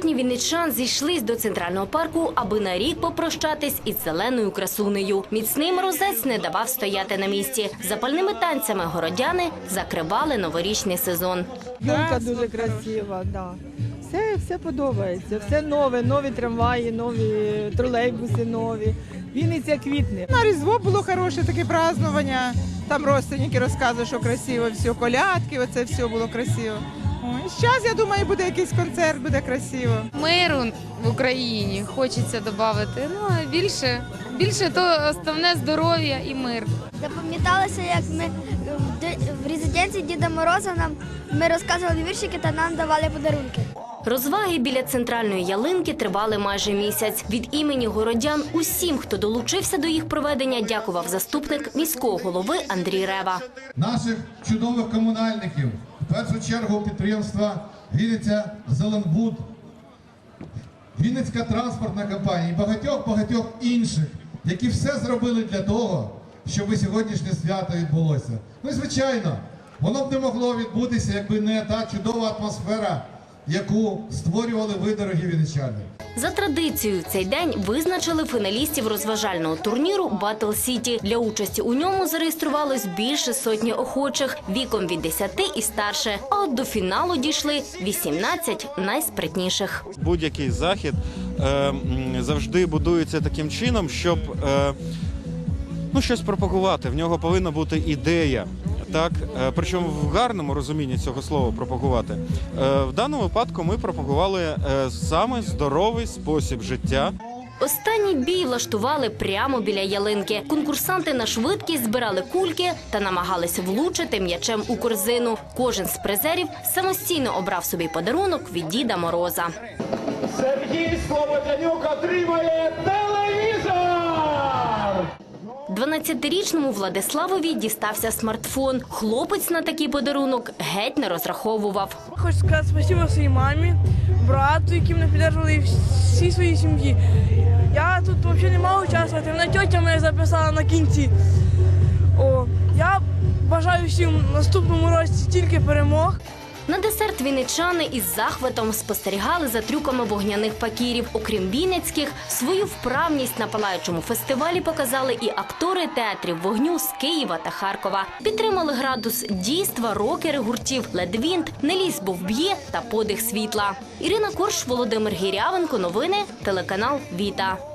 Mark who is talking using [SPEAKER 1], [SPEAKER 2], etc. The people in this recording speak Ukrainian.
[SPEAKER 1] Півсотні вінничан зійшлись до центрального парку, аби на рік попрощатись із зеленою красунею. Міцний морозець не давав стояти на місці. Запальними танцями городяни закривали новорічний сезон.
[SPEAKER 2] Юлка дуже красива, да. Все, все подобається, все нове, нові трамваї, нові тролейбуси нові. Вінниця квітне.
[SPEAKER 3] На Різдво було хороше таке празднування. Там родственники розказують, що красиво, все, колядки, оце все було красиво. Зараз, я думаю, буде якийсь концерт, буде красиво.
[SPEAKER 4] миру в Україні хочеться додати. Ну а більше, більше то основне здоров'я і мир.
[SPEAKER 5] Запам'яталося, як ми в в резиденції Діда Мороза нам ми розказували віршики та нам давали подарунки.
[SPEAKER 1] Розваги біля центральної ялинки тривали майже місяць. Від імені городян усім, хто долучився до їх проведення, дякував заступник міського голови Андрій Рева.
[SPEAKER 6] наших чудових комунальників, першу чергу підприємства Вінниця Зеленбуд, Вінницька транспортна компанія і багатьох-багатьох інших, які все зробили для того, щоб сьогоднішнє свято відбулося. Ну і звичайно, воно б не могло відбутися, якби не та чудова атмосфера, яку створювали ви, дорогі вінничани.
[SPEAKER 1] За традицією, цей день визначили фіналістів розважального турніру Батл Сіті. Для участі у ньому зареєструвалось більше сотні охочих віком від 10 і старше. А от до фіналу дійшли 18 найспритніших.
[SPEAKER 7] Будь-який захід е, завжди будується таким чином, щоб е, ну, щось пропагувати. В нього повинна бути ідея. Так, Е, причому в гарному розумінні цього слова пропагувати. Е, в даному випадку ми пропагували е, саме здоровий спосіб життя.
[SPEAKER 1] Останній бій влаштували прямо біля ялинки. Конкурсанти на швидкість збирали кульки та намагалися влучити м'ячем у корзину. Кожен з призерів самостійно обрав собі подарунок від Діда Мороза.
[SPEAKER 8] Сергій Слободянюк отримає
[SPEAKER 1] 12-річному Владиславові дістався смартфон. Хлопець на такий подарунок геть не розраховував.
[SPEAKER 9] Хочу сказати спасибо своїй мамі, брату, які мене підтримували, і всій своїй сім'ї. Я тут взагалі не мав участвувати, мене тьотя мене записала на кінці. О, я бажаю всім наступному році тільки перемог.
[SPEAKER 1] На десерт вінничани із захватом спостерігали за трюками вогняних пакірів. Окрім вінницьких, свою вправність на палаючому фестивалі показали і актори театрів вогню з Києва та Харкова. Підтримали градус дійства рокери гуртів Ледвінт, Не ліс, бо вб'є та подих світла. Ірина Корш, Володимир Гірявенко. Новини телеканал Віта.